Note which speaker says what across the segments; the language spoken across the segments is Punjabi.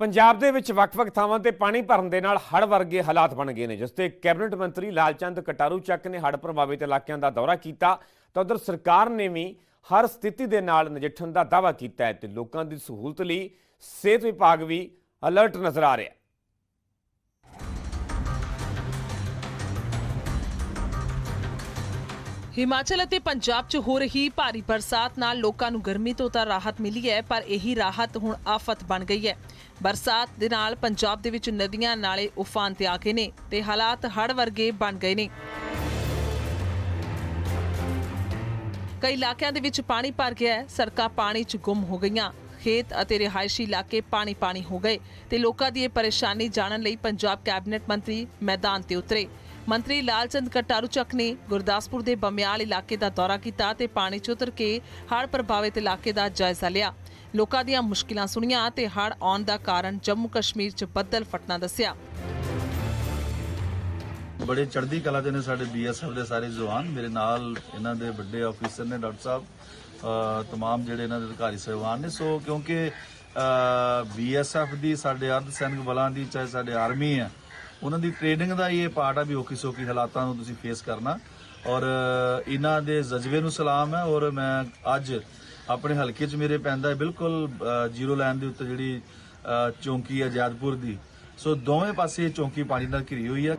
Speaker 1: ਪੰਜਾਬ ਦੇ ਵਿੱਚ ਵੱਖ-ਵੱਖ ਥਾਵਾਂ ਤੇ ਪਾਣੀ ਭਰਨ ਦੇ ਨਾਲ ਹੜ੍ਹ ਵਰਗੇ ਹਾਲਾਤ ਬਣ ਗਏ ਨੇ, ਜਿਸ ਤੇ ਕੈਬਨਿਟ ਮੰਤਰੀ ਲਾਲਚੰਦ ਕਟਾਰੂ ਚੱਕ ਨੇ ਹੜ੍ਹ ਪ੍ਰਭਾਵਿਤ ਇਲਾਕਿਆਂ ਦਾ ਦੌਰਾ ਕੀਤਾ। ਤਾਂ ਉਧਰ ਸਰਕਾਰ ਨੇ ਵੀ ਹਰ ਸਥਿਤੀ ਦੇ ਨਾਲ ਨਜਿੱਠਣ ਦਾ ਦਾਅਵਾ ਕੀਤਾ ਹੈ ਤੇ ਲੋਕਾਂ ਦੀ ਸਹੂਲਤ ਲਈ ਸਿਹਤ ਵਿਭਾਗ ਵੀ ਅਲਰਟ ਨਜ਼ਰ ਆ ਰਿਹਾ। ਹੈ
Speaker 2: ਹਿਮਾਚਲ ਅਤੇ ਪੰਜਾਬ 'ਚ ਹੋ ਰਹੀ ਭਾਰੀ ਬਰਸਾਤ ਨਾਲ ਲੋਕਾਂ ਨੂੰ ਗਰਮੀ ਤੋਂ ਤਾਂ ਰਾਹਤ ਮਿਲੀ ਹੈ, ਪਰ ਇਹੀ ਰਾਹਤ ਹੁਣ ਆਫਤ ਬਣ ਗਈ ਹੈ। ਬਰਸਾਤ ਦੇ ਨਾਲ ਪੰਜਾਬ ਦੇ ਵਿੱਚ ਨਦੀਆਂ ਨਾਲੇ ਉਫਾਨ ਤੇ ਆ ਗਏ ਨੇ ਤੇ ਹਾਲਾਤ ਹੜ੍ਹ ਵਰਗੇ ਬਣ ਗਏ ਨੇ। ਕਈ ਇਲਾਕਿਆਂ ਦੇ ਵਿੱਚ ਪਾਣੀ ਭਰ ਗਿਆ ਹੈ, ਸੜਕਾਂ ਪਾਣੀ 'ਚ ਗੁੰਮ ਹੋ ਗਈਆਂ। ਖੇਤ ਅਤੇ ਰਿਹਾਇਸ਼ੀ ਇਲਾਕੇ ਪਾਣੀ ਪਾਣੀ ਹੋ ਗਏ ਤੇ ਲੋਕਾਂ ਦੀ ਇਹ ਪਰੇਸ਼ਾਨੀ ਜਾਣਨ ਲਈ ਪੰਜਾਬ ਕੈਬਨਿਟ ਮੰਤਰੀ ਮੈਦਾਨ ਤੇ ਉਤਰੇ। ਮੰਤਰੀ ਲਾਲਚੰਦ ਕਟਾਰੂ ਚੱਕ ਨੇ ਗੁਰਦਾਸਪੁਰ ਦੇ ਬਮਿਆਲ ਇਲਾਕੇ ਦਾ ਦੌਰਾ ਕੀਤਾ ਤੇ ਪਾਣੀ 'ਚ ਉਤਰ ਕੇ ਹੜ੍ਹ ਪ੍ਰਭਾਵਿਤ ਇਲਾਕੇ ਦਾ ਜਾਇਜ਼ਾ ਲਿਆ। ਲੋਕਾਂ ਦੀਆਂ ਮੁਸ਼ਕਿਲਾਂ ਸੁਣੀਆਂ ਤੇ ਹੜ੍ਹ ਆਉਣ ਦਾ ਕਾਰਨ ਜੰਮੂ ਕਸ਼ਮੀਰ 'ਚ ਬੱਦਲ ਫਟਣਾ ਦੱਸਿਆ।
Speaker 3: ਬੜੇ ਚੜ੍ਹਦੀ ਕਲਾ ਦੇ ਨੇ ਸਾਡੇ ਬੀਐਸਐਫ ਦੇ ਸਾਰੇ ਜਵਾਨ। ਮੇਰੇ ਨਾਲ ਇਹਨਾਂ ਦੇ ਵੱਡੇ ਆਫੀਸਰ ਨੇ ਡਾਕਟਰ ਸਾਹਿਬ ਤਮਾਮ ਜਿਹੜੇ ਇਹਨਾਂ ਦੇ ਅਧਿਕਾਰੀ ਸਹਿਬਾਨ ਨੇ। ਸੋ ਕਿਉਂਕਿ ਬੀਐਸਐਫ ਦੀ ਸਾਡੇ ਅਰਧ ਸੈਨਿਕ ਬਲਾਂ ਦੀ, ਚਾਹੇ ਸਾਡੇ ਆਰਮੀ ਹੈ ਉਹਨਾਂ ਦੀ ਟ੍ਰੇਨਿੰਗ ਦਾ ਇਹ ਪਾਰਟ ਆ ਵੀ ਔਖੀ ਸੌਖੀ ਹਾਲਾਤਾਂ ਨੂੰ ਤੁਸੀਂ ਫੇਸ ਕਰਨਾ। ਔਰ ਇਹਨਾਂ ਦੇ ਜਜ਼ਬੇ ਨੂੰ ਸਲਾਮ ਹੈ ਔਰ ਮੈਂ ਅੱਜ ਆਪਣੇ ਹਲਕੇ 'ਚ ਮੇਰੇ ਪੈਂਦਾ ਹੈ ਬਿਲਕੁਲ ਜ਼ੀਰੋ ਲਾਈਨ ਦੇ ਉੱਤੇ ਜਿਹੜੀ ਚੌਂਕੀ ਹੈ ਜੈਦਪੁਰ ਦੀ। ਸੋ ਦੋਵੇਂ ਪਾਸੇ ਚੌਂਕੀ ਪਾਣੀ ਨਾਲ ਘਿਰੀ ਹੋਈ ਹੈ।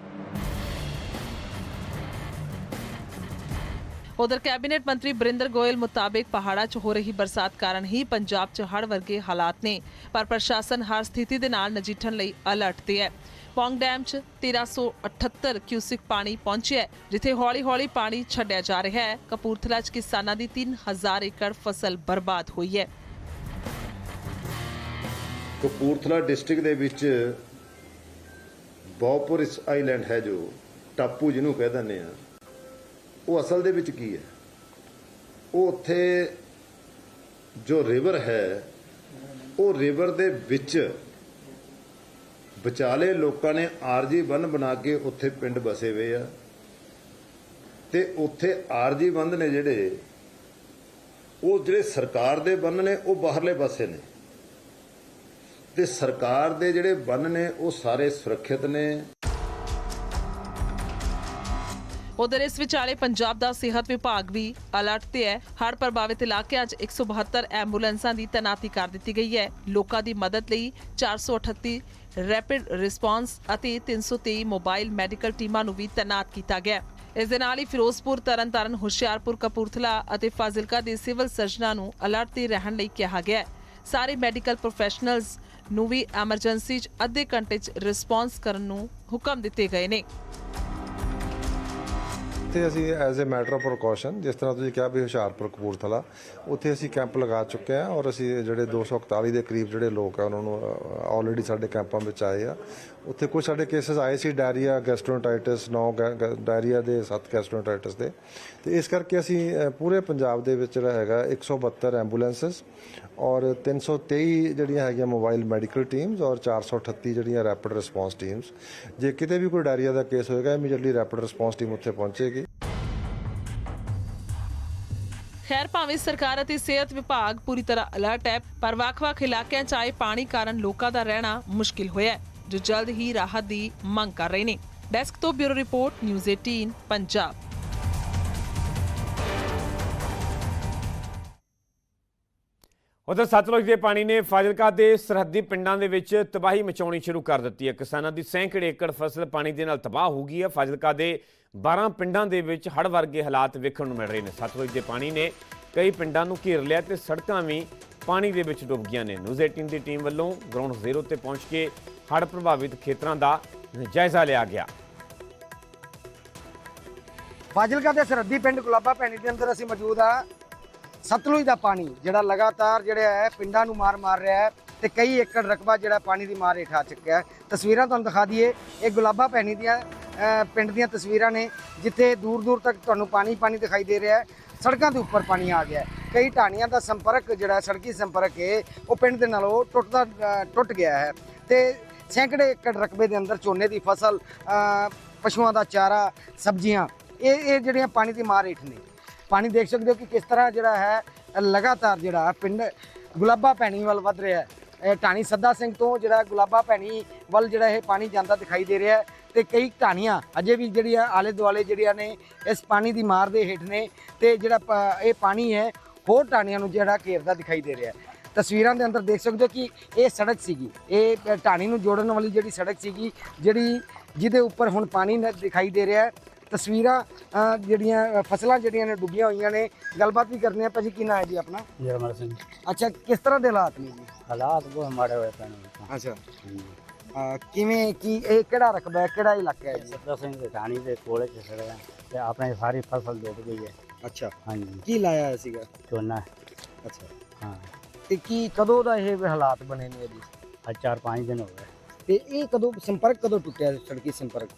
Speaker 2: ਉਧਰ ਕੈਬਨਿਟ ਮੰਤਰੀ ਬਰਿੰਦਰ ਗੋਇਲ ਮੁਤਾਬਿਕ ਪਹਾੜਾਂ 'ਚ ਹੋ ਰਹੀ ਬਰਸਾਤ ਕਾਰਨ ਹੀ ਪੰਜਾਬ 'ਚ ਹੜ੍ਹ ਵਰਗੇ ਹਾਲਾਤ ਨੇ, ਪਰ ਪ੍ਰਸ਼ਾਸਨ ਹਰ ਸਥਿਤੀ ਦੇ ਨਾਲ ਨਜਿੱਠਣ ਲਈ ਅਲਰਟ ਤੇ ਹੈ। ਪੌਂਗ ਡੈਮ 'ਚ 1378 ਕਿਊਸਿਕ ਪਾਣੀ ਪਹੁੰਚਿਆ ਹੈ, ਜਿੱਥੇ ਹੌਲੀ-ਹੌਲੀ ਪਾਣੀ ਛੱਡਿਆ ਜਾ ਰਿਹਾ ਹੈ। ਕਪੂਰਥਲਾ 'ਚ ਕਿਸਾਨਾਂ ਦੀ 3000 ਏਕੜ ਫਸਲ ਬਰਬਾਦ ਹੋਈ ਹੈ।
Speaker 4: ਕਪੂਰਥਲਾ ਡਿਸਟ੍ਰਿਕਟ ਦੇ ਵਿੱਚ ਬੌਪੁਰ ਇਸ ਆਈਲੈਂਡ ਹੈ ਜੋ ਟਾਪੂ ਜਿਹਨੂੰ ਕਹਿ ਦਿੰਦੇ ਆ ਉਹ ਅਸਲ ਦੇ ਵਿੱਚ ਕੀ ਹੈ? ਉਹ ਉੱਥੇ ਜੋ ਰਿਵਰ ਹੈ ਉਹ ਰਿਵਰ ਦੇ ਵਿੱਚ ਵਿਚਾਲੇ ਲੋਕਾਂ ਨੇ ਆਰਜੀ ਬੰਨ ਬਣਾ ਕੇ ਉੱਥੇ ਪਿੰਡ ਬਸੇ ਹੋਏ ਆ। ਤੇ ਉੱਥੇ ਆਰਜੀ ਬੰਦ ਨੇ ਜਿਹੜੇ, ਉਹ ਜਿਹੜੇ ਸਰਕਾਰ ਦੇ ਬੰਨ ਨੇ, ਉਹ ਬਾਹਰਲੇ ਪਾਸੇ ਨੇ। ਤੇ ਸਰਕਾਰ ਦੇ ਜਿਹੜੇ ਬੰਨ ਨੇ, ਉਹ ਸਾਰੇ ਸੁਰੱਖਿਅਤ ਨੇ।
Speaker 2: ਉਧਰ ਇਸ ਵਿਚਾਲੇ ਪੰਜਾਬ ਦਾ ਸਿਹਤ ਵਿਭਾਗ ਵੀ ਅਲਰਟ ਤੇ ਹੈ। ਹੜ੍ਹ ਪ੍ਰਭਾਵਿਤ ਇਲਾਕਿਆਂ 'ਚ 172 ਐਂਬੂਲੈਂਸਾਂ ਦੀ ਤੈਨਾਤੀ ਕਰ ਦਿੱਤੀ ਗਈ ਹੈ। ਲੋਕਾਂ ਦੀ ਮਦਦ ਲਈ 438 ਰੈਪਿਡ ਰਿਸਪਾਂਸ ਅਤੇ 323 ਮੋਬਾਈਲ ਮੈਡੀਕਲ ਟੀਮਾਂ ਨੂੰ ਵੀ ਤੈਨਾਤ ਕੀਤਾ ਗਿਆ। ਹੈ। ਇਸ ਦੇ ਨਾਲ ਹੀ ਫਿਰੋਜ਼ਪੁਰ, ਤਰਨਤਾਰਨ, ਹੁਸ਼ਿਆਰਪੁਰ, ਕਪੂਰਥਲਾ ਅਤੇ ਫਾਜ਼ਿਲਕਾ ਦੇ ਸਿਵਲ ਸਰਜਨਾਂ ਨੂੰ ਅਲਰਟ ਤੇ ਰਹਿਣ ਲਈ ਕਿਹਾ ਗਿਆ ਹੈ। ਸਾਰੇ ਮੈਡੀਕਲ ਪ੍ਰੋਫੈਸ਼ਨਲਸ ਨੂੰ ਵੀ ਐਮਰਜੈਂਸੀ 'ਚ ਅੱਧੇ ਘੰਟੇ 'ਚ ਰਿਸਪਾਂਸ ਕਰਨ ਨੂੰ ਹੁਕਮ ਦਿੱਤੇ ਗਏ ਨੇ।
Speaker 5: ਉੱਥੇ ਅਸੀਂ as a matter of precaution ਜਿਸ ਤਰ੍ਹਾਂ ਤੁਸੀਂ ਕਿਹਾ ਵੀ ਹੁਸ਼ਿਆਰਪੁਰ ਕਪੂਰਥਲਾ, ਉੱਥੇ ਅਸੀਂ ਕੈਂਪ ਲਗਾ ਚੁੱਕੇ ਹਾਂ ਔਰ ਅਸੀਂ ਜਿਹੜੇ 241 ਦੇ ਕਰੀਬ ਜਿਹੜੇ ਲੋਕ ਆ, ਉਹਨਾਂ ਨੂੰ ਆਲਰੇਡੀ ਸਾਡੇ ਕੈਂਪਾਂ ਵਿੱਚ ਆਏ ਆ। ਉੱਥੇ ਕੁਝ ਸਾਡੇ ਕੇਸਸ ਆਏ ਸੀ ਡਾਇਰੀਆ ਗੈਸਟ੍ਰੋਇੰਟਾਈਟਿਸ 9 ਡਾਇਰੀਆ ਦੇ 7 ਗੈਸਟ੍ਰੋਇੰਟਾਈਟਿਸ ਦੇ। ਤੇ ਇਸ ਕਰਕੇ ਅਸੀਂ ਪੂਰੇ ਪੰਜਾਬ ਦੇ ਵਿੱਚ ਜਿਹੜਾ ਹੈਗਾ 172 ਐਂਬੂਲੈਂਸਸ ਔਰ 323 ਜਿਹੜੀਆਂ ਹੈਗੀਆਂ ਮੋਬਾਈਲ ਮੈਡੀਕਲ ਟੀਮਸ ਔਰ 438 ਜਿਹੜੀਆਂ ਰੈਪਿਡ ਰਿਸਪਾਂਸ ਟੀਮਸ ਜੇ ਕਿਤੇ ਵੀ ਕੋਈ ਡਾਇਰੀਆ ਦਾ ਕੇਸ ਹੋਏਗਾ ਇਮੀਡੀਏਟਲੀ ਰੈਪਿਡ ਰਿਸਪਾਂਸ ਟੀਮ ਉੱਥੇ ਪਹੁੰਚੇਗੀ।
Speaker 2: ਖੈਰ, ਭਾਵੇਂ ਸਰਕਾਰ ਅਤੇ ਸਿਹਤ ਵਿਭਾਗ ਪੂਰੀ ਤਰ੍ਹਾਂ ਅਲਰਟ ਹੈ, ਪਰ ਵੱਖ-ਵੱਖ ਇਲਾਕਿਆਂ 'ਚ ਆਏ ਪਾਣੀ ਕਾਰਨ ਲੋਕਾਂ ਦਾ ਰਹਿਣਾ ਮੁਸ਼ਕਿਲ ਹੋਇਆ ਹੈ। ਜੋ ਜਲਦ ਹੀ ਰਾਹਤ ਦੀ ਮੰਗ ਕਰ ਰਹੇ ਨੇ। ਡੈਸਕ ਤੋਂ ਬਿਊਰੋ ਰਿਪੋਰਟ, ਨਿਊਜ਼ 18 ਪੰਜਾਬ।
Speaker 1: ਉਧਰ ਸਤਲੁਜ ਦੇ ਪਾਣੀ ਨੇ ਫਾਜ਼ਿਲਕਾ ਦੇ ਸਰਹੱਦੀ ਪਿੰਡਾਂ ਦੇ ਵਿੱਚ ਤਬਾਹੀ ਮਚਾਉਣੀ ਸ਼ੁਰੂ ਕਰ ਦਿੱਤੀ ਹੈ। ਕਿਸਾਨਾਂ ਦੀ ਸੈਂਕੜੇ ਏਕੜ ਫਸਲ ਪਾਣੀ ਦੇ ਨਾਲ ਤਬਾਹ ਹੋ ਗਈ ਹੈ। ਫਾਜ਼ਿਲਕਾ ਦੇ 12 ਪਿੰਡਾਂ ਦੇ ਵਿੱਚ ਹੜ ਵਰਗੇ ਹਾਲਾਤ ਵੇਖਣ ਨੂੰ ਮਿਲ ਰਹੇ ਨੇ। ਸਤਲੁਜ ਦੇ ਪਾਣੀ ਨੇ ਕਈ ਪਿੰਡਾਂ ਨੂੰ ਘੇਰ ਲਿਆ ਤੇ ਸੜਕਾਂ ਵੀ ਪਾਣੀ ਦੇ ਵਿੱਚ ਡੁੱਬ ਗਈਆਂ ਨੇ। ਨਿਊਜ਼ 18 ਦੀ ਟੀਮ ਵੱਲੋਂ ਗਰਾਊਂਡ ਜ਼ੀਰੋ ਤੇ ਪਹੁੰਚ ਕੇ ਹੜ੍ਹ ਪ੍ਰਭਾਵਿਤ ਖੇਤਰਾਂ ਦਾ ਜਾਇਜ਼ਾ ਲਿਆ ਗਿਆ।
Speaker 6: ਫਾਜ਼ਿਲਕਾ ਦੇ ਸਰਹੱਦੀ ਪਿੰਡ ਗੁਲਾਬਾ ਭੈਣੀ ਦੇ ਅੰਦਰ ਅਸੀਂ ਮੌਜੂਦ ਆ ਸਤਲੁਜ ਦਾ ਪਾਣੀ, ਜਿਹੜਾ ਲਗਾਤਾਰ ਜਿਹੜਾ ਹੈ, ਪਿੰਡਾਂ ਨੂੰ ਮਾਰ ਮਾਰ ਰਿਹਾ ਹੈ ਤੇ ਕਈ ਏਕੜ ਰਕਬਾ ਜਿਹੜਾ ਪਾਣੀ ਦੀ ਮਾਰ ਹੇਠ ਆ ਚੁੱਕਿਆ ਹੈ। ਤਸਵੀਰਾਂ ਤੁਹਾਨੂੰ ਦਿਖਾ ਦਈਏ। ਇਹ ਗੁਲਾਬਾ ਭੈਣੀ ਦੀਆਂ ਪਿੰਡ ਦੀਆਂ ਤਸਵੀਰਾਂ ਨੇ, ਜਿੱਥੇ ਦੂਰ ਦੂਰ ਤੱਕ ਤੁਹਾਨੂੰ ਪਾਣੀ ਪਾਣੀ ਦਿਖਾਈ ਦੇ ਰਿਹਾ ਹੈ। ਸੜਕਾਂ ਦੇ ਉੱਪਰ ਪਾਣੀ ਆ ਗਿਆ ਕਈ ਢਾਣੀਆਂ ਦਾ ਸੰਪਰਕ ਜਿਹੜਾ ਸੜਕੀ ਸੰਪਰਕ ਹੈ, ਉਹ ਪਿੰਡ ਦੇ ਨਾਲੋਂ ਟੁੱਟਦਾ ਟੁੱਟ ਗਿਆ ਹੈ। ਤੇ ਸੈਂਕੜੇ ਏਕੜ ਰਕਬੇ ਦੇ ਅੰਦਰ ਝੋਨੇ ਦੀ ਫਸਲ ਪਸ਼ੂਆਂ ਦਾ ਚਾਰਾ, ਸਬਜ਼ੀਆਂ, ਇਹ ਇਹ ਜਿਹੜੀਆਂ ਪਾਣੀ ਦੀ ਮਾਰ ਹੇਠ ਨੇ। ਪਾਣੀ ਦੇਖ ਸਕਦੇ ਹੋ ਕਿ ਕਿਸ ਤਰ੍ਹਾਂ ਜਿਹੜਾ ਹੈ, ਲਗਾਤਾਰ ਜਿਹੜਾ ਪਿੰਡ ਗੁਲਾਬਾ ਪੈਣੀ ਵੱਲ ਵੱਧ ਰਿਹਾ ਹੈ। ਇਹ ਸੱਦਾ ਸਿੰਘ ਤੋਂ ਜਿਹੜਾ ਗੁਲਾਬਾ ਭੈਣੀ ਵੱਲ ਜਿਹੜਾ ਇਹ ਪਾਣੀ ਜਾਂਦਾ ਦਿਖਾਈ ਦੇ ਰਿਹਾ ਹੈ ਤੇ ਕਈ ਢਾਣੀਆਂ ਅਜੇ ਵੀ ਜਿਹੜੀਆਂ ਆਲੇ ਦੁਆਲੇ ਜਿਹੜੀਆਂ ਨੇ, ਇਸ ਪਾਣੀ ਦੀ ਮਾਰ ਦੇ ਹੇਠ ਨੇ ਤੇ ਜਿਹੜਾ ਪ- ਇਹ ਪਾਣੀ ਹੈ, ਹੋਰ ਢਾਣੀਆਂ ਨੂੰ ਜਿਹੜਾ ਘੇਰਦਾ ਦਿਖਾਈ ਦੇ ਰਿਹਾ ਤਸਵੀਰਾਂ ਦੇ ਅੰਦਰ ਦੇਖ ਸਕਦੇ ਹੋ ਕਿ ਇਹ ਸੜਕ ਸੀਗੀ। ਇਹ ਢਾਣੀ ਨੂੰ ਜੋੜਨ ਵਾਲੀ ਜਿਹੜੀ ਸੜਕ ਸੀਗੀ ਜਿਹੜੀ ਜਿਹਦੇ ਉੱਪਰ ਹੁਣ ਪਾਣੀ ਦਿਖਾਈ ਦੇ ਰਿਹਾ ਹੈ। ਤਸਵੀਰਾਂ ਜਿਹੜੀਆਂ ਫਸਲਾਂ ਜਿਹੜੀਆਂ ਨੇ ਡੁੱਬੀਆਂ ਹੋਈਆਂ ਨੇ। ਗੱਲਬਾਤ ਵੀ ਕਰਨੀ ਹੈ ਭਾਜੀ ਕੀ ਨਾਂ ਹੈ ਜੀ ਆਪਣਾ?
Speaker 7: ਜਰਮਲ ਸਿੰਘ।
Speaker 6: ਅੱਛਾ ਕਿਸ ਤਰ੍ਹਾਂ ਦੇ ਹਾਲਾਤ ਨੇ ਜੀ?
Speaker 7: ਹਾਲਾਤ ਬਹੁਤ ਮਾੜੇ ਹੋਏ ਪਏ ਨੇ
Speaker 6: ਅੱਛਾ। ਕਿਵੇਂ ਕੀ ਇਹ ਕਿਹੜਾ ਰਕਬਾ ਹੈ ਕਿਹੜਾ ਇਲਾਕਾ ਹੈ ਜੀ?
Speaker 7: ਸੱਤਾ ਸਿੰਘ ਦੇ ਢਾਣੀ ਦੇ ਕੋਲੇ ਚ ਖੜੇ ਆ ਤੇ ਆਪਣੇ ਸਾਰੀ ਫਸਲ ਡੁੱਬ ਗਈ ਹੈ।
Speaker 6: ਅੱਛਾ।
Speaker 7: ਹਾਂਜੀ।
Speaker 6: ਕੀ ਲਾਇਆ ਸੀਗਾ?
Speaker 7: ਝੋਨਾ।
Speaker 6: ਅੱਛਾ।
Speaker 7: ਹਾਂ।
Speaker 6: ਤੇ ਕੀ ਕਦੋਂ ਦਾ ਇਹ ਹਾਲਾਤ ਬਣੇ ਨੇ ਜੀ
Speaker 7: ਅੱਜ ਚਾਰ ਪੰਜ ਦਿਨ ਹੋ ਗਏ।
Speaker 6: ਤੇ ਇਹ ਕਦੋਂ ਸੰਪਰਕ ਕਦੋਂ ਟੁੱਟਿਆ ਸੜਕੀ ਸੰਪਰਕ?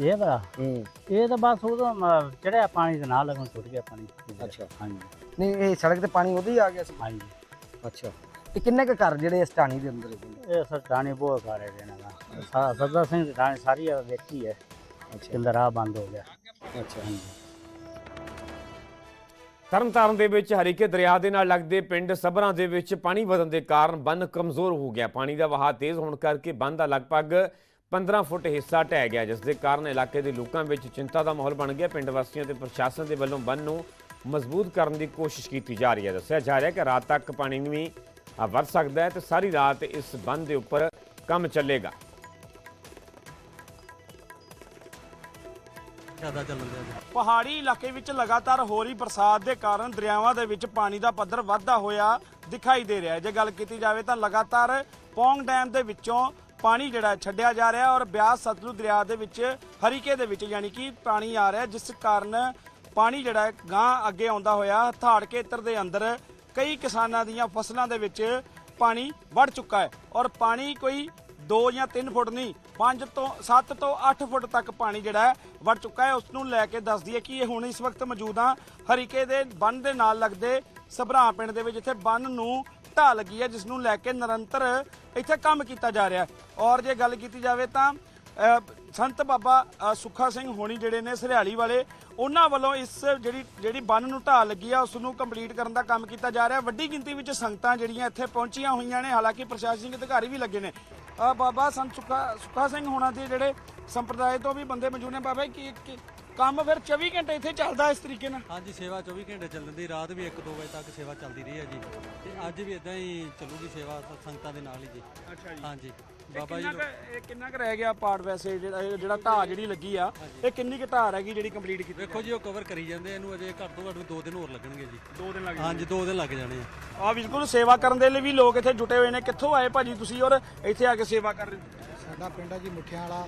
Speaker 7: ਇਹ
Speaker 6: ਹੂੰ।
Speaker 7: ਇਹ ਤਾਂ ਬਸ ਉਦੋਂ ਮ- ਚੜਿਆ ਪਾਣੀ ਦੇ ਨਾਲ ਲੱਗਣ ਟੁੱਟ ਗਿਆ ਪਾਣੀ।
Speaker 6: ਅੱਛਾ।
Speaker 7: ਹਾਂਜੀ।
Speaker 6: ਨਹੀਂ ਇਹ ਸੜਕ ਤੇ ਪਾਣੀ ਉਦੋਂ ਹੀ ਆ ਗਿਆ ਸੀ?
Speaker 7: ਹਾਂਜੀ।
Speaker 6: ਅੱਛਾ। ਤੇ ਕਿੰਨੇ ਕੁ ਘਰ ਜਿਹੜੇ ਇਸ ਢਾਣੀ ਦੇ ਅੰਦਰ ਹੈਗੇ ਨੇ?
Speaker 7: ਇਹ ਸਰ ਢਾਣੀ ਬਹੁਤ ਕਾਰੇ ਦੇਣਾ ਦਾ। ਸੱਤਾ ਸਿੰਘ ਦੀ ਸਾਰੀ ਵੇਖੀ ਹੈ।
Speaker 6: ਅੱਛਾ।
Speaker 7: ਕਿੰਦਾ ਰਾਹ ਬੰਦ ਹੋ ਗਿਆ।
Speaker 6: ਅੱਛਾ।
Speaker 7: ਹਾਂਜੀ
Speaker 1: ਤਰਨਤਾਰਨ ਦੇ ਵਿੱਚ ਹਰੀਕੇ ਦਰਿਆ ਦੇ ਨਾਲ ਲੱਗਦੇ ਪਿੰਡ ਸਬਰਾਂ ਦੇ ਵਿੱਚ ਪਾਣੀ ਵਧਣ ਦੇ ਕਾਰਨ ਬੰਨ ਕਮਜ਼ੋਰ ਹੋ ਗਿਆ। ਪਾਣੀ ਦਾ ਵਹਾਅ ਤੇਜ਼ ਹੋਣ ਕਰਕੇ ਬੰਨ ਦਾ ਲਗਭਗ 15 ਫੁੱਟ ਹਿੱਸਾ ਢਹਿ ਗਿਆ ਜਿਸ ਦੇ ਕਾਰਨ ਇਲਾਕੇ ਦੇ ਲੋਕਾਂ ਵਿੱਚ ਚਿੰਤਾ ਦਾ ਮਾਹੌਲ ਬਣ ਗਿਆ। ਪਿੰਡ ਵਾਸੀਆਂ ਤੇ ਪ੍ਰਸ਼ਾਸਨ ਦੇ ਵੱਲੋਂ ਬੰਨ ਨੂੰ ਮਜ਼ਬੂਤ ਕਰਨ ਦੀ ਕੋਸ਼ਿਸ਼ ਕੀਤੀ ਜਾ ਰਹੀ ਹੈ। ਦੱਸਿਆ ਜਾ ਰਿਹਾ ਹੈ ਕਿ ਰਾਤ ਤੱਕ ਪਾਣੀ ਵੀ ਅ, ਵੱਧ ਸਕਦਾ ਹੈ ਤੇ ਸਾਰੀ ਰਾਤ ਇਸ ਬੰਨ ਦੇ ਉੱਪਰ ਕੰਮ ਚੱਲੇਗਾ।
Speaker 8: ਪਹਾੜੀ ਇਲਾਕੇ ਵਿੱਚ ਲਗਾਤਾਰ ਹੋ ਰਹੀ ਬਰਸਾਤ ਦੇ ਕਾਰਨ ਦਰਿਆਵਾਂ ਦੇ ਵਿੱਚ ਪਾਣੀ ਦਾ ਪੱਧਰ ਵੱਧਦਾ ਹੋਇਆ ਦਿਖਾਈ ਦੇ ਰਿਹਾ ਹੈ। ਜੇ ਗੱਲ ਕੀਤੀ ਜਾਵੇ ਤਾਂ ਲਗਾਤਾਰ ਪੌਂਗ ਡੈਮ ਦੇ ਵਿੱਚੋਂ ਪਾਣੀ ਜਿਹੜਾ ਛੱਡਿਆ ਜਾ ਰਿਹਾ ਔਰ ਬਿਆਸ ਸਤਲੁਜ ਦਰਿਆ ਦੇ ਵਿੱਚ, ਹਰੀਕੇ ਦੇ ਵਿੱਚ ਯਾਨੀ ਕਿ ਪਾਣੀ ਆ ਰਿਹਾ ਜਿਸ ਕਾਰਨ ਪਾਣੀ ਜਿਹੜਾ ਹੈ ਗਾਂ ਅੱਗੇ ਆਉਂਦਾ ਹੋਇਆ। ਹਥਾੜ ਖੇਤਰ ਦੇ ਅੰਦਰ ਕਈ ਕਿਸਾਨਾਂ ਦੀਆਂ ਫਸਲਾਂ ਦੇ ਵਿੱਚ ਪਾਣੀ ਵੜ ਚੁੱਕਾ ਹੈ ਔਰ ਪਾਣੀ ਕੋਈ 2 ਜਾਂ 3 ਫੁੱਟ ਨਹੀਂ 5 ਤੋਂ 7 ਤੋਂ 8 ਫੁੱਟ ਤੱਕ ਪਾਣੀ ਜਿਹੜਾ ਵੜ ਚੁੱਕਾ ਹੈ। ਉਸ ਨੂੰ ਲੈ ਕੇ ਦੱਸਦੀ ਹੈ ਕਿ ਇਹ ਹੁਣ ਇਸ ਵਕਤ ਮੌਜੂਦ ਹਾਂ ਹਰੀਕੇ ਦੇ ਬੰਨ ਦੇ ਨਾਲ ਲੱਗਦੇ ਸਭਰਾ ਪਿੰਡ ਦੇ ਵਿੱਚ। ਇੱਥੇ ਬੰਨ ਨੂੰ ਢਾਹ ਲੱਗੀ ਹੈ ਜਿਸ ਨੂੰ ਲੈ ਕੇ ਨਿਰੰਤਰ ਇੱਥੇ ਕੰਮ ਕੀਤਾ ਜਾ ਰਿਹਾ ਔਰ ਜੇ ਗੱਲ ਕੀਤੀ ਜਾਵੇ ਤਾਂ ਸੰਤ ਬਾਬਾ ਸੁੱਖਾ ਸਿੰਘ ਹੋਣੀ ਜਿਹੜੇ ਨੇ ਸਰਿਆਲੀ ਵਾਲੇ, ਉਹਨਾਂ ਵੱਲੋਂ ਇਸ ਜਿਹੜੀ ਜਿਹੜੀ ਬੰਨ ਨੂੰ ਢਾਹ ਲੱਗੀ ਆ ਉਸ ਨੂੰ ਕੰਪਲੀਟ ਕਰਨ ਦਾ ਕੰਮ ਕੀਤਾ ਜਾ ਰਿਹਾ ਵੱਡੀ ਗਿਣਤੀ ਵਿੱਚ ਸੰਗਤਾਂ ਜਿਹੜੀਆਂ ਇੱਥੇ ਪਹੁੰਚੀਆਂ ਹੋਈਆਂ ਨੇ, ਹਾਲਾਂਕਿ ਪ੍ਰਸ਼ਾਸਨਿਕ ਅਧਿਕਾਰੀ ਵੀ ਲੱਗੇ ਨੇ। ਬਾਬਾ ਸੰਤ ਸੁੱਖਾ ਸੁੱਖਾ ਸਿੰਘ ਹੋਣਾ ਦੇ ਜਿਹੜੇ ਸੰਪਰਦਾਇ ਤੋਂ ਵੀ ਬੰਦੇ ਮੌਜੂਦ ਨੇ। ਬਾਬਾ ਕੀ ਕੀ- ਕੰਮ ਫਿਰ 24 ਘੰਟੇ ਇੱਥੇ ਚੱਲਦਾ ਇਸ ਤਰੀਕੇ ਨਾਲ?
Speaker 9: ਹਾਂਜੀ ਸੇਵਾ 24 ਘੰਟੇ ਚੱਲਦੀ ਰਾਤ ਵੀ 1-2 ਵਜੇ ਤੱਕ ਸੇਵਾ ਚੱਲਦੀ ਰਹੀ ਹੈ ਜੀ। ਤੇ ਅੱਜ ਵੀ ਇਦਾਂ ਹੀ ਚੱਲੂਗੀ ਸੇਵਾ ਸੰਗਤਾਂ ਦੇ ਨਾਲ ਹੀ ਜੀ।
Speaker 8: ਅੱਛਾ ਜੀ।
Speaker 9: ਹਾਂਜੀ।
Speaker 8: ਇਹ
Speaker 9: ਬਾਬਾ ਜੀ
Speaker 8: ਕਿੰਨਾ
Speaker 9: ਨੂੰ-
Speaker 8: ਕੁ- ਇਹ ਕਿੰਨਾ ਕੁ ਰਹਿ ਗਿਆ ਪਾਰਟ ਵੈਸੇ? ਜਿਹੜਾ ਇਹ ਜਿਹੜਾ ਢਾਹ ਜਿਹੜੀ ਲੱਗੀ ਆ ਇਹ ਕਿੰਨੀ ਕੁ ਢਾਹ ਹੈਗੀ ਜਿਹੜੀ ਕੰਪਲੀਟ ਕੀਤੀ
Speaker 9: ਵੇਖੋ ਜੀ ਉਹ ਕਵਰ ਕਰੀ ਜਾਂਦੇ ਇਹਨੂੰ ਅਜੇ ਘੱਟ ਤੋਂ ਘੱਟ 2 ਦਿਨ ਹੋਰ ਲੱਗਣਗੇ ਜੀ।
Speaker 8: ਦੋ ਦਿਨ ਲੱਗ
Speaker 9: ਹਾਂਜੀ 2 ਦਿਨ ਲੱਗ ਜਾਣੇ ਆ।
Speaker 8: ਆ ਬਿਲਕੁਲ ਸੇਵਾ ਕਰਨ ਦੇ ਲਈ ਵੀ ਲੋਕ ਇੱਥੇ ਜੁਟੇ ਹੋਏ ਨੇ। ਕਿੱਥੋਂ ਆਏ ਭਾਜੀ ਤੁਸੀਂ ਔਰ ਇੱਥੇ ਆ ਕੇ ਸੇਵਾ ਕਰ ਰਹੇ?
Speaker 10: ਸਾਡਾ ਪਿੰਡ ਹੈ ਜੀ ਮੁੱਠਿਆਂ ਵਾਲਾ।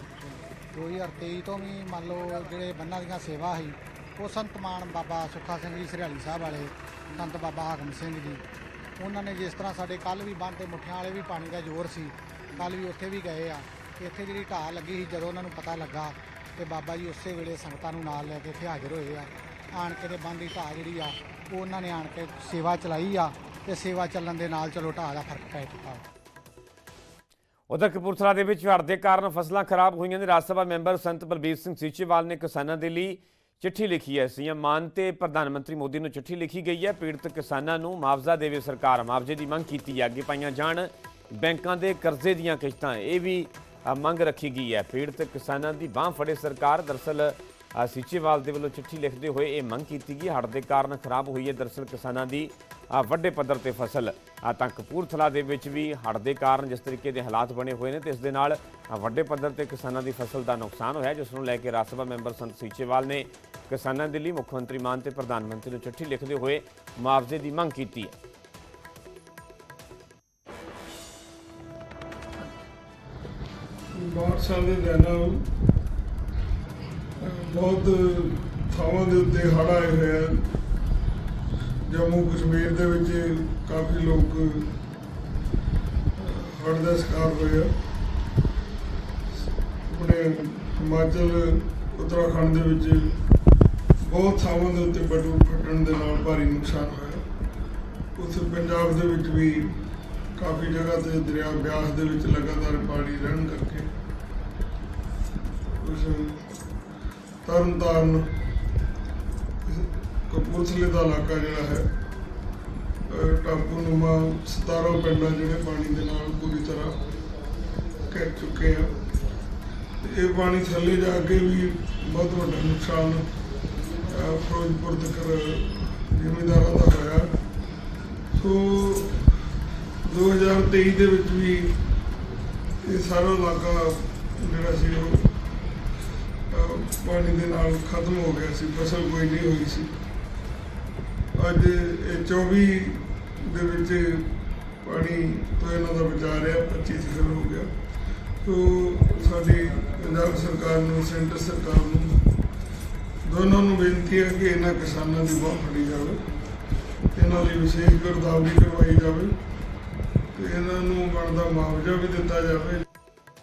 Speaker 10: 2023 ਤੋਂ ਵੀ ਮੰਨ ਲਓ ਜਿਹੜੇ ਬੰਨਾਂ ਦੀਆਂ ਸੇਵਾ ਸੀ, ਉਹ ਸੰਤ ਮਾਨ ਬਾਬਾ ਸੁੱਖਾ ਸਿੰਘ ਜੀ, ਸਰਿਆਲੀ ਸਾਹਿਬ ਵਾਲੇ, ਸੰਤ ਬਾਬਾ ਹਾਕਮ ਸਿੰਘ ਜੀ। ਉਹਨਾਂ ਨੇ ਜਿਸ ਤਰ੍ਹਾਂ ਸਾਡੇ ਕੱਲ ਵੀ ਬੰਨ ਤੇ ਮੁੱਠਿਆਂ ਵਾਲੇ ਵੀ ਪਾਣੀ ਦਾ ਜ਼ੋਰ ਸੀ ਕੱਲ ਵੀ ਉੱਥੇ ਵੀ ਗਏ ਆ। ਇੱਥੇ ਜਿਹੜੀ ਢਾਹ ਲੱਗੀ ਸੀ, ਜਦੋਂ ਉਹਨਾਂ ਨੂੰ ਪਤਾ ਲੱਗਾ ਤੇ ਬਾਬਾ ਜੀ ਉਸੇ ਵੇਲੇ ਸੰਗਤਾਂ ਨੂੰ ਨਾਲ ਲੈ ਕੇ ਇੱਥੇ ਹਾਜ਼ਰ ਹੋਏ ਆ। ਆਣ ਕੇ ਤੇ ਬੰਨ ਦੀ ਢਾਹ ਜਿਹੜੀ ਆ, ਉਹ ਉਹਨਾਂ ਨੇ ਆਣ ਕੇ ਸੇਵਾ ਚਲਾਈ ਆ ਤੇ ਸੇਵਾ ਚੱਲਣ ਦੇ ਨਾਲ ਚਲੋ ਢਾਹ ਦਾ ਫ਼ਰਕ ਪੈ ਚੁੱਕਾ।
Speaker 1: ਉਧਰ ਕਪੂਰਥਲਾ ਦੇ ਵਿੱਚ ਹੜ੍ਹ ਦੇ ਕਾਰਨ ਫਸਲਾਂ ਖਰਾਬ ਹੋਈਆਂ ਨੇ। ਰਾਜ ਸਭਾ ਮੈਂਬਰ ਸੰਤ ਬਲਬੀਰ ਸਿੰਘ ਸੀਚੇਵਾਲ ਨੇ ਕਿਸਾਨਾਂ ਦੇ ਲਈ ਚਿੱਠੀ ਲਿਖੀ ਹੈ। ਸੀਐਮ ਮਾਨ ਤੇ ਪ੍ਰਧਾਨ ਮੰਤਰੀ ਮੋਦੀ ਨੂੰ ਚਿੱਠੀ ਲਿਖੀ ਗਈ ਹੈ। ਪੀੜਤ ਕਿਸਾਨਾਂ ਨੂੰ ਮੁਆਵਜ਼ਾ ਦੇਵੇ ਸਰਕਾਰ, ਮੁਆਵਜ਼ੇ ਦੀ ਮੰਗ ਕੀਤੀ ਹੈ। ਅੱਗੇ ਪਾਈਆਂ ਜਾਣ ਬੈਂਕਾਂ ਦੇ ਕਰਜ਼ੇ ਦੀਆਂ ਕਿਸ਼ਤਾਂ, ਇਹ ਵੀ ਮੰਗ ਰੱਖੀ ਗਈ ਹੈ। ਪੀੜਤ ਕਿਸਾਨਾਂ ਦੀ ਬਾਹ ਫੜੇ ਸਰਕਾਰ। ਦਰਸਲ ਸੀਚੇਵਾਲ ਦੇ ਵੱਲੋਂ ਚਿੱਠੀ ਲਿਖਦੇ ਹੋਏ ਇਹ ਮੰਗ ਕੀਤੀ ਗਈ ਹੜ੍ਹ ਦੇ ਕਾਰਨ ਖਰਾਬ ਹੋਈ ਹੈ ਦਰਸਲ ਕਿਸਾਨਾਂ ਦੀ ਵੱਡੇ ਪੱਧਰ ਤੇ ਫਸਲ। ਤਾਂ ਕਪੂਰਥਲਾ ਦੇ ਵਿੱਚ ਵੀ ਹੜ੍ਹ ਦੇ ਕਾਰਨ ਜਿਸ ਤਰੀਕੇ ਦੇ ਹਾਲਾਤ ਬਣੇ ਹੋਏ ਨੇ ਤੇ ਇਸ ਦੇ ਨਾਲ ਵੱਡੇ ਪੱਧਰ ਤੇ ਕਿਸਾਨਾਂ ਦੀ ਫਸਲ ਦਾ ਨੁਕਸਾਨ ਹੋਇਆ, ਜਿਸ ਨੂੰ ਲੈ ਕੇ ਰਾਜ ਸਭਾ ਮੈਂਬਰ ਸੰਤ ਸੀਚੇਵਾਲ ਨੇ ਕਿਸਾਨਾਂ ਦੇ ਲਈ ਮੁੱਖ ਮੰਤਰੀ ਮਾਨ ਤੇ ਪ੍ਰਧਾਨ ਮੰਤਰੀ ਨੂੰ ਚਿੱਠੀ ਲਿਖਦੇ ਹੋਏ ਮੁਆਵਜ਼ੇ ਦੀ ਮੰਗ ਕੀਤੀ ਹੈ।
Speaker 11: ਬਾਰਿਸ਼ਾਂ ਦੇ ਦਿਨਾਂ ਬਹੁਤ ਥਾਵਾਂ ਦੇ ਉੱਤੇ ਹੜ੍ਹ ਆਏ ਹੋਏ ਆ। ਜੰਮੂ ਕਸ਼ਮੀਰ ਦੇ ਵਿੱਚ ਕਾਫੀ ਲੋਕ ਹੜ੍ਹ ਦਾ ਸ਼ਿਕਾਰ ਹੋਏ ਆ। ਆਪਣੇ ਹਿਮਾਚਲ, ਉੱਤਰਾਖੰਡ ਦੇ ਵਿੱਚ ਬਹੁਤ ਥਾਵਾਂ ਦੇ ਉੱਤੇ ਬਟੂ ਫਟਣ ਦੇ ਨਾਲ ਭਾਰੀ ਨੁਕਸਾਨ ਹੋਇਆ। ਉੱਥੇ ਪੰਜਾਬ ਦੇ ਵਿੱਚ ਵੀ ਕਾਫੀ ਜਗ੍ਹਾ ਤੇ ਦਰਿਆ, ਬਿਆਸ ਦੇ ਵਿੱਚ ਲਗਾਤਾਰ ਪਾਣੀ ਰਹਿਣ ਕਰਕੇ ਉਸ ਤਰਨ ਤਾਰਨ ਕਪੂਰਥਲੇ ਦਾ ਇਲਾਕਾ ਜਿਹੜਾ ਹੈ ਅਹ, ਟਾਪੂ ਨੁਮਾ 17 ਪਿੰਡਾਂ ਜਿਹੜੇ ਪਾਣੀ ਦੇ ਨਾਲ ਪੂਰੀ ਤਰ੍ਹਾਂ ਕਹਿ ਚੁੱਕੇ ਆ। ਤੇ ਇਹ ਪਾਣੀ ਥੱਲੇ ਜਾ ਕੇ ਵੀ ਬਹੁਤ ਵੱਡਾ ਨੁਕਸਾਨ ਫਿਰੋਜ਼ਪੁਰ ਤੱਕ ਜ਼ਿਮੀਂਦਾਰਾਂ ਦਾ ਹੋਇਆ। ਸੋ 2023 ਦੇ ਵਿੱਚ ਵੀ ਇਹ ਸਾਰਾ ਇਲਾਕਾ ਜਿਹੜਾ ਸੀ ਉਹ ਪਾਣੀ ਦੇ ਨਾਲ ਖਤਮ ਹੋ ਗਿਆ ਸੀ, ਫਸਲ ਕੋਈ ਨਹੀਂ ਹੋਈ ਸੀ। ਅੱਜ ਇਹ 24 ਦੇ ਵਿੱਚ ਪਾਣੀ ਤੋਂ ਇਹਨਾਂ ਦਾ ਬਚਾ ਰਿਹਾ 25 ਸਿਖਰ ਹੋ ਗਿਆ। ਸੋ ਸਾਡੀ ਪੰਜਾਬ ਸਰਕਾਰ ਨੂੰ, ਸੈਂਟਰ ਸਰਕਾਰ ਨੂੰ ਦੋਨਾਂ ਨੂੰ ਬੇਨਤੀ ਹੈ ਕਿ ਇਹਨਾਂ ਕਿਸਾਨਾਂ ਦੀ ਬਾਹ ਫੜੀ ਜਾਵੇ। ਇਹਨਾਂ ਲਈ ਵਿਸ਼ੇਸ਼ ਗਿਰਦਾਵਰੀ ਕਰਵਾਈ ਜਾਵੇ ਤੇ ਇਹਨਾਂ ਨੂੰ ਬਣਦਾ ਮੁਆਵਜ਼ਾ ਵੀ ਦਿੱਤਾ ਜਾਵੇ।